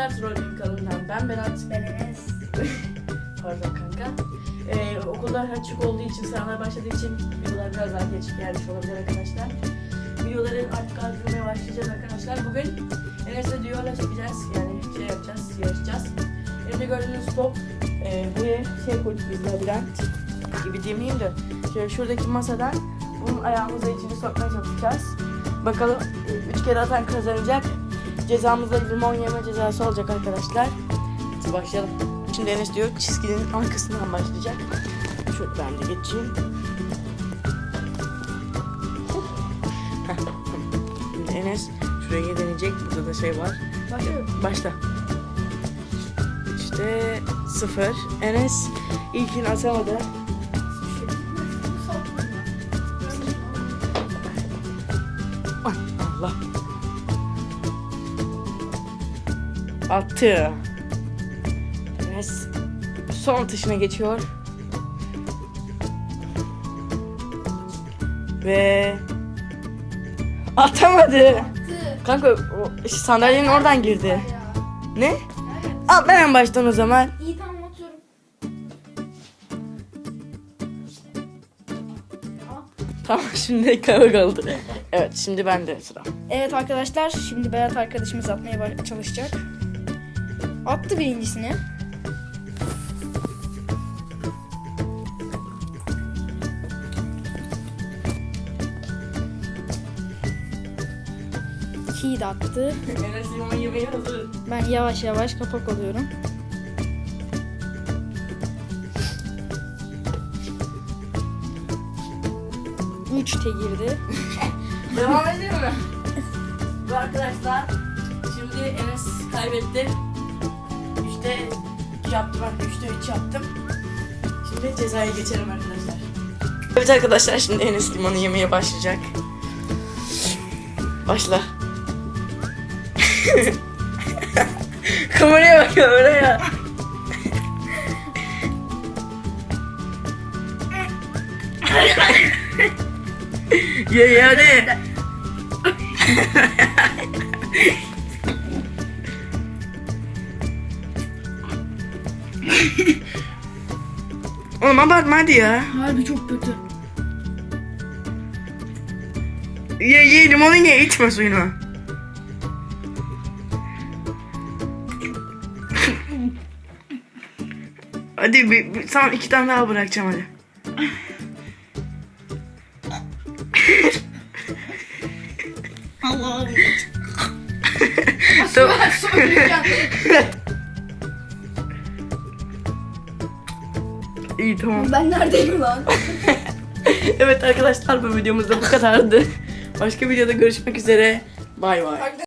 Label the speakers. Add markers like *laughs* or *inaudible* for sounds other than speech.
Speaker 1: arkadaşlar Trolling kanalından ben Berat. Ben Enes. *laughs* Pardon kanka. Ee, okullar açık olduğu için, sınavlar başladığı için videolar biraz daha geç gelmiş olabilir arkadaşlar. Videoları artık artırmaya başlayacağız arkadaşlar. Bugün Enes'le düğüyle çekeceğiz. Yani şey yapacağız, yarışacağız. Elimde gördüğünüz top. E, buraya şey koyduk biz labirent gibi demeyeyim de. Şöyle şuradaki masadan bunun ayağımıza içini sokmaya çalışacağız. Bakalım üç kere atan kazanacak. Cezamız da limon yeme cezası olacak arkadaşlar. Hadi başlayalım. Şimdi Enes diyor çizginin arkasından başlayacak. Şöyle ben de geçeyim. Şimdi Enes şuraya deneyecek. Burada da şey var.
Speaker 2: Başlıyorum.
Speaker 1: Başla. İşte sıfır. Enes ilkini atamadı. Ah, Allah. Attı. Enes son atışına geçiyor. Ve atamadı. Kanka o sandalyenin oradan girdi. Ne? Al ben en baştan o zaman.
Speaker 2: İyi tamam atıyorum.
Speaker 1: Tamam *laughs* şimdi kavga kaldı. Evet şimdi bende sıra.
Speaker 2: Evet arkadaşlar şimdi Berat arkadaşımız atmaya çalışacak. Attı birincisini. İkiyi de attı. Ben yavaş yavaş kapak oluyorum. Üç te girdi. *laughs*
Speaker 1: Devam edelim mi? Bu arkadaşlar şimdi Enes kaybetti. Üçte iki yaptım ben. Üçte üç yaptım. Şimdi cezaya geçelim arkadaşlar. Evet arkadaşlar şimdi Enes limonu yemeye başlayacak. Başla. *laughs* kameraya bak kameraya. *laughs* ye ye hadi. *laughs* Oğlum abartma hadi ya.
Speaker 2: Harbi çok kötü.
Speaker 1: Ye ye limonu ye içme suyunu. hadi bir, bir, sana iki tane daha bırakacağım hadi.
Speaker 2: Allah'ım.
Speaker 1: Tamam. *laughs* İyi tamam.
Speaker 2: ben neredeyim lan? *laughs*
Speaker 1: Evet arkadaşlar bu videomuz da bu kadardı. Başka videoda görüşmek üzere. Bay bay.